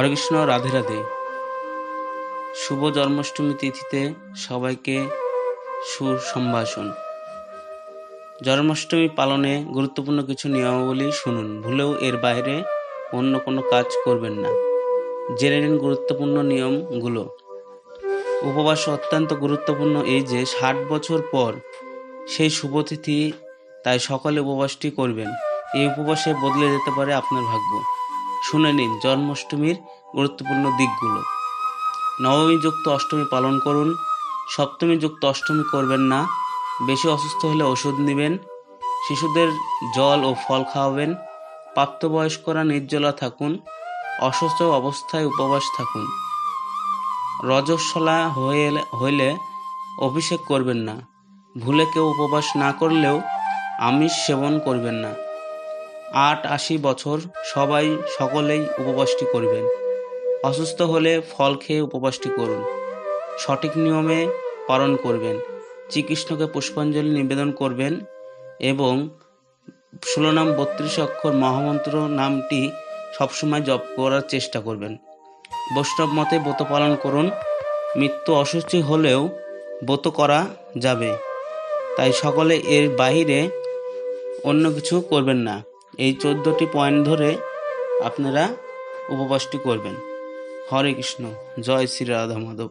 হরে কৃষ্ণ রাধে রাধে। শুভ জন্মাষ্টমী তিথিতে সবাইকে সুসম্ভাষণ। জন্মাষ্টমী পালনে গুরুত্বপূর্ণ কিছু নিয়মাবলী শুনুন। ভুলেও এর বাইরে অন্য কোনো কাজ করবেন না। জেনে নিন গুরুত্বপূর্ণ নিয়মগুলো। উপবাস অত্যন্ত গুরুত্বপূর্ণ এই যে, ষাট বছর পর সেই শুভতিথি তাই সকলে উপবাসটি করবেন। এই উপবাসে বদলে যেতে পারে আপনার ভাগ্য। শুনে নিন জন্মাষ্টমীর গুরুত্বপূর্ণ দিকগুলো। নবমী যুক্ত অষ্টমী পালন করুন। সপ্তমী যুক্ত অষ্টমী করবেন না। বেশি অসুস্থ হলে ওষুধ নেবেন। শিশুদের জল ও ফল খাওয়াবেন। প্রাপ্তবয়স্করা নির্জলা থাকুন। অসুস্থ অবস্থায় উপবাস থাকুন। রজস্বলা হয়ে হইলে অভিষেক করবেন না। ভুলে কেউ উপবাস না করলেও আমিষ সেবন করবেন না। আট আশি বছর সবাই সকলেই উপবাসটি করবেন। অসুস্থ হলে ফল খেয়ে উপবাসটি করুন। সঠিক নিয়মে পালন করবেন। শ্রীকৃষ্ণকে পুষ্পাঞ্জলি নিবেদন করবেন এবং ষোলো নাম বত্রিশ অক্ষর মহামন্ত্র নামটি সবসময় জপ করার চেষ্টা করবেন। বৈষ্ণব মতে ব্রত পালন করুন। মৃত্যু অসুস্থ হলেও ব্রত করা যাবে। তাই সকলে এর বাইরে অন্য কিছু করবেন না। এই চোদ্দোটি পয়েন্ট ধরে আপনারা উপবাসটি করবেন। হরে কৃষ্ণ জয় শ্রী রাধা মাধব